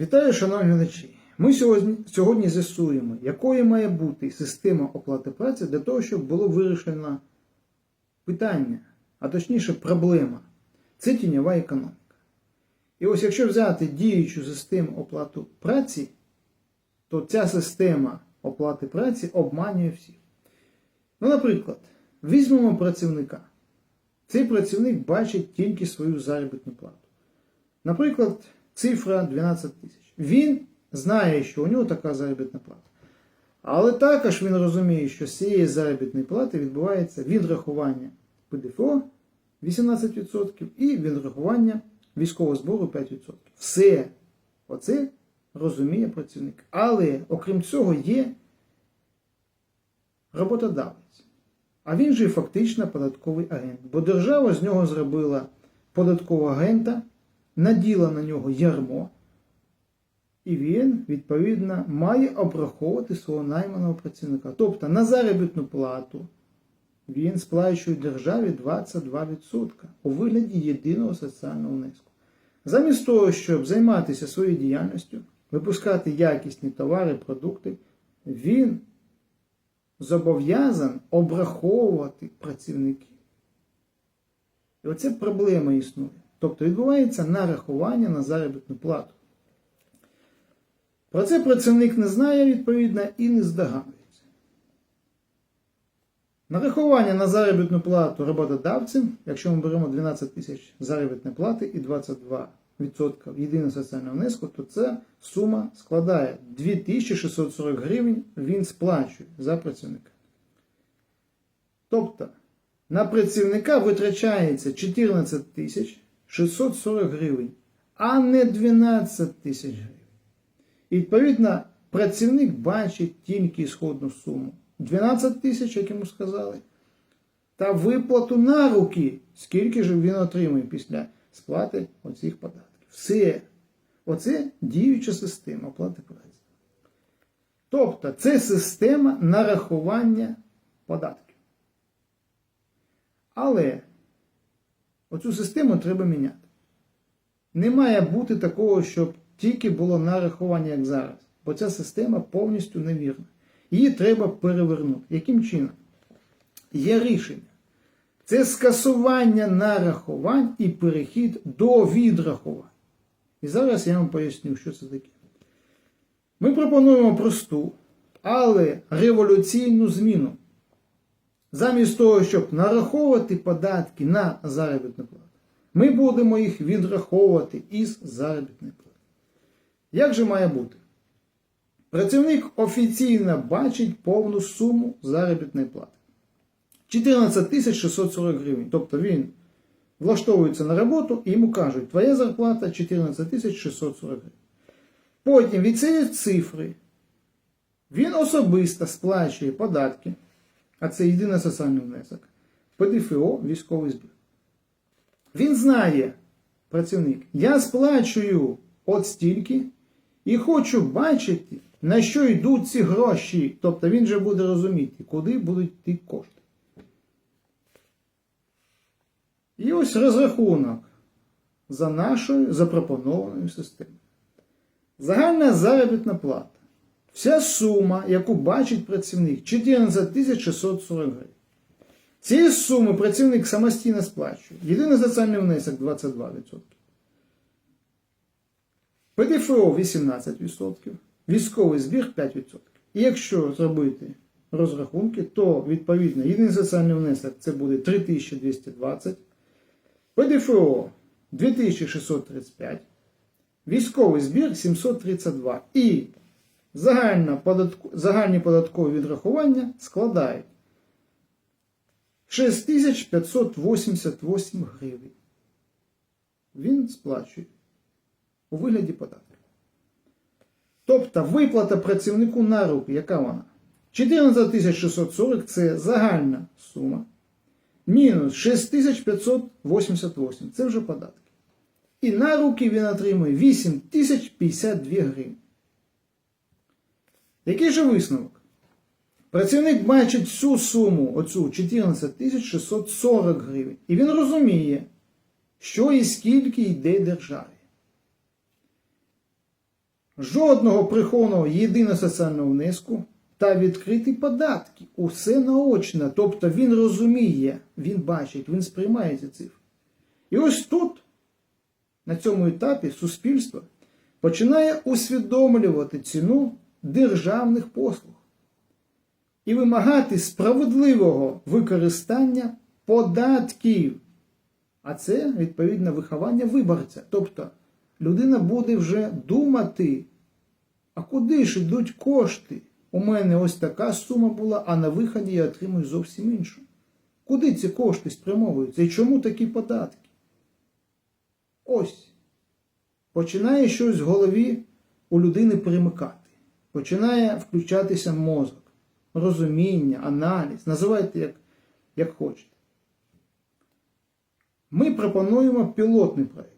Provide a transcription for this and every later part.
Вітаю, шановні глядачі! Ми сьогодні, сьогодні з'ясуємо, якою має бути система оплати праці для того, щоб було вирішено питання, а точніше проблема. Це тіньова економіка. І ось якщо взяти діючу систему оплати праці, то ця система оплати праці обманює всіх. Ну, наприклад, візьмемо працівника. Цей працівник бачить тільки свою заробітну плату. Наприклад, цифра 12 тисяч. Він знає, що у нього така заробітна плата. Але також він розуміє, що з цієї заробітної плати відбувається відрахування ПДФО 18% і відрахування військового збору 5%. Все оце розуміє працівник. Але окрім цього є роботодавець. А він же фактично податковий агент. Бо держава з нього зробила податкового агента, наділа на нього ярмо, і він, відповідно, має обраховувати свого найманого працівника. Тобто на заробітну плату він сплачує державі 22% у вигляді єдиного соціального внеску. Замість того, щоб займатися своєю діяльністю, випускати якісні товари, продукти, він зобов'язан обраховувати працівників. І оце проблема існує. Тобто відбувається нарахування на заробітну плату. Про це працівник не знає, відповідно, і не здогадується. Нарахування на заробітну плату роботодавцям, якщо ми беремо 12 тисяч заробітної плати і 22% єдиного соціального внеску, то ця сума складає 2640 гривень він сплачує за працівника. Тобто на працівника витрачається 14 тисяч 640 гривень, а не 12 тисяч гривень. І відповідно працівник бачить тільки ісходну суму 12 тисяч, як йому сказали, та виплату на руки, скільки ж він отримує після сплати оцих податків. Все. Оце діюча система оплати праці. Тобто це система нарахування податків. Але оцю систему треба міняти. Не має бути такого, щоб тільки було нарахування, як зараз. Бо ця система повністю невірна. Її треба перевернути. Яким чином? Є рішення. Це скасування нарахувань і перехід до відрахувань. І зараз я вам поясню, що це таке. Ми пропонуємо просту, але революційну зміну. Замість того, щоб нараховувати податки на заробітну плату, ми будемо їх відраховувати із заробітної плати. Як же має бути? Працівник офіційно бачить повну суму заробітної плати. 14 640 гривень. Тобто він влаштовується на роботу і йому кажуть, твоя зарплата 14 640 гривень. Потім від цієї цифри він особисто сплачує податки, а це єдиний соціальний внесок, ПДФО, військовий збір. Він знає, працівник, я сплачую от стільки і хочу бачити, на що йдуть ці гроші. Тобто він же буде розуміти, куди будуть йти кошти. І ось розрахунок за нашою запропонованою системою. Загальна заробітна плата. Вся сума, яку бачить працівник, 14 640 гривень. Цієї суми працівник самостійно сплачує. Єдиний соціальний внесок 22%. ПДФО 18%, військовий збір 5%. І якщо зробити розрахунки, то відповідно єдиний соціальний внесок це буде 3220, ПДФО 2635, військовий збір 732 і податку, загальні податкові відрахування складають 6588 гривень. Він сплачує у вигляді податків. Тобто виплата працівнику на руки, яка вона? 14 640 це загальна сума. Мінус 6588 це вже податки. І на руки він отримує 8052 гривень. Який же висновок? Працівник бачить всю суму, оцю 14 640 гривень. І він розуміє, що і скільки йде державі. жодного прихованого єдиного соціального внеску та відкриті податки. Усе наочно. Тобто він розуміє, він бачить, він сприймає ці цифри. І ось тут, на цьому етапі, суспільство починає усвідомлювати ціну державних послуг і вимагати справедливого використання податків. А це відповідно виховання виборця. Тобто людина буде вже думати, а куди ж йдуть кошти? У мене ось така сума була, а на виході я отримую зовсім іншу. Куди ці кошти спрямовуються і чому такі податки? Ось. Починає щось в голові у людини перемикати. Починає включатися мозок, розуміння, аналіз. Називайте як, як хочете. Ми пропонуємо пілотний проєкт.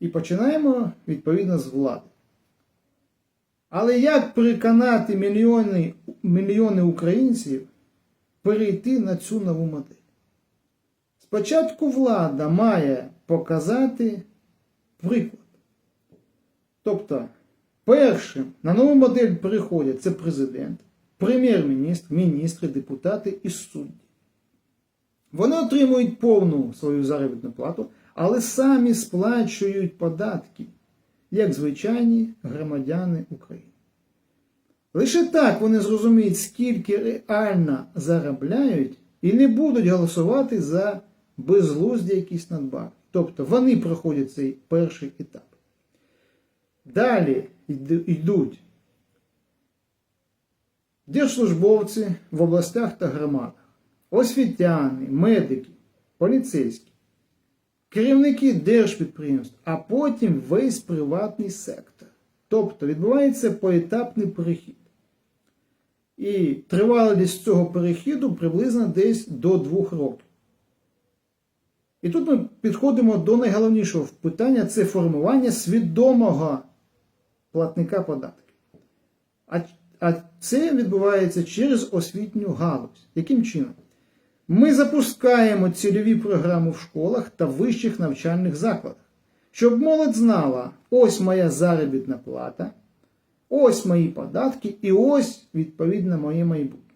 І починаємо відповідно з влади. Але як переконати мільйони, мільйони українців перейти на цю нову модель? Спочатку влада має показати приклад. Тобто, першим на нову модель переходять це президент, прем'єр-міністр, міністри, депутати і судді. Вони отримують повну свою заробітну плату, але самі сплачують податки, як звичайні громадяни України. Лише так вони зрозуміють, скільки реально заробляють, і не будуть голосувати за безглузді якісь надбавки. Тобто вони проходять цей перший етап. Далі йдуть держслужбовці в областях та громадах, освітяни, медики, поліцейські, керівники держпідприємств, а потім весь приватний сектор. Тобто відбувається поетапний перехід. І тривалість цього перехіду приблизно десь до двох років. І тут ми підходимо до найголовнішого питання це формування свідомого платника податків. А, а це відбувається через освітню галузь. Яким чином? Ми запускаємо цільові програми в школах та вищих навчальних закладах, щоб молодь знала, ось моя заробітна плата, ось мої податки і ось, відповідно, моє майбутнє.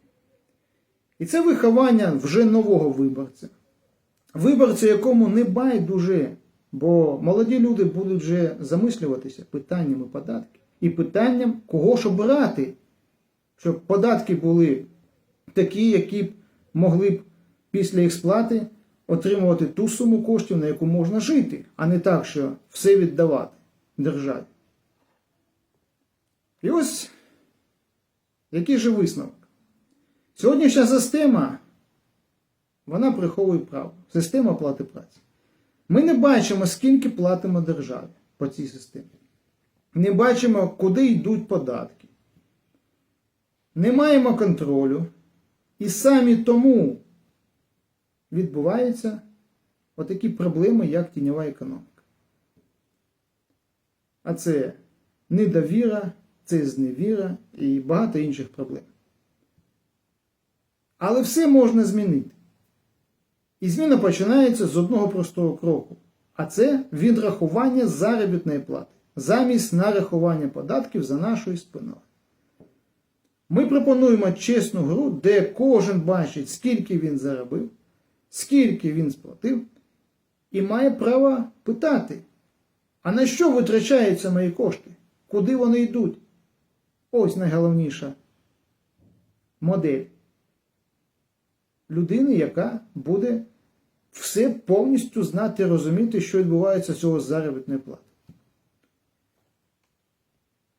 І це виховання вже нового виборця. Виборцю, якому не байдуже, бо молоді люди будуть вже замислюватися питаннями податків і питанням, кого ж обирати, щоб податки були такі, які б могли б після їх сплати отримувати ту суму коштів, на яку можна жити, а не так, що все віддавати державі. І ось який же висновок? Сьогоднішня система, вона приховує правду. Система плати праці. Ми не бачимо, скільки платимо державі по цій системі. Не бачимо, куди йдуть податки. Не маємо контролю. І самі тому відбуваються отакі проблеми, як тіньова економіка. А це недовіра, це зневіра і багато інших проблем. Але все можна змінити. І зміна починається з одного простого кроку. А це відрахування заробітної плати замість нарахування податків за нашою спиною. Ми пропонуємо чесну гру, де кожен бачить, скільки він заробив, скільки він сплатив, і має право питати, а на що витрачаються мої кошти? Куди вони йдуть? Ось найголовніша модель людини, яка буде все повністю знати, розуміти, що відбувається з цього заробітної плати.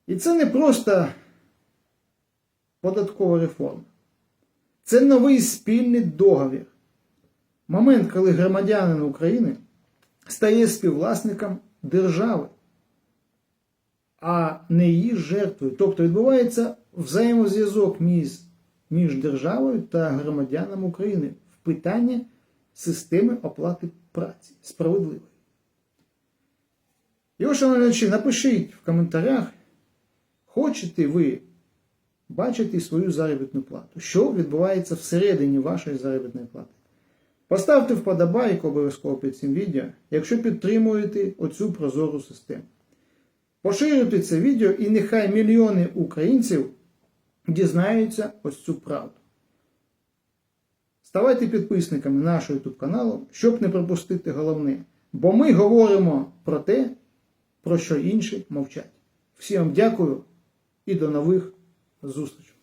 І це не просто податкова реформа. Це новий спільний договір. Момент, коли громадянин України стає співвласником держави, а не її жертвою. Тобто відбувається взаємозв'язок між, між державою та громадянами України в питанні системи оплати праці справедливої. І шановні, напишіть в коментарях, хочете ви бачити свою заробітну плату, що відбувається всередині вашої заробітної плати. Поставте вподобайку обов'язково під цим відео, якщо підтримуєте оцю прозору систему. Поширюйте це відео і нехай мільйони українців дізнаються ось цю правду. Ставайте підписниками нашого YouTube каналу, щоб не пропустити головне. Бо ми говоримо про те, про що інші мовчать. Всім дякую і до нових зустрічей.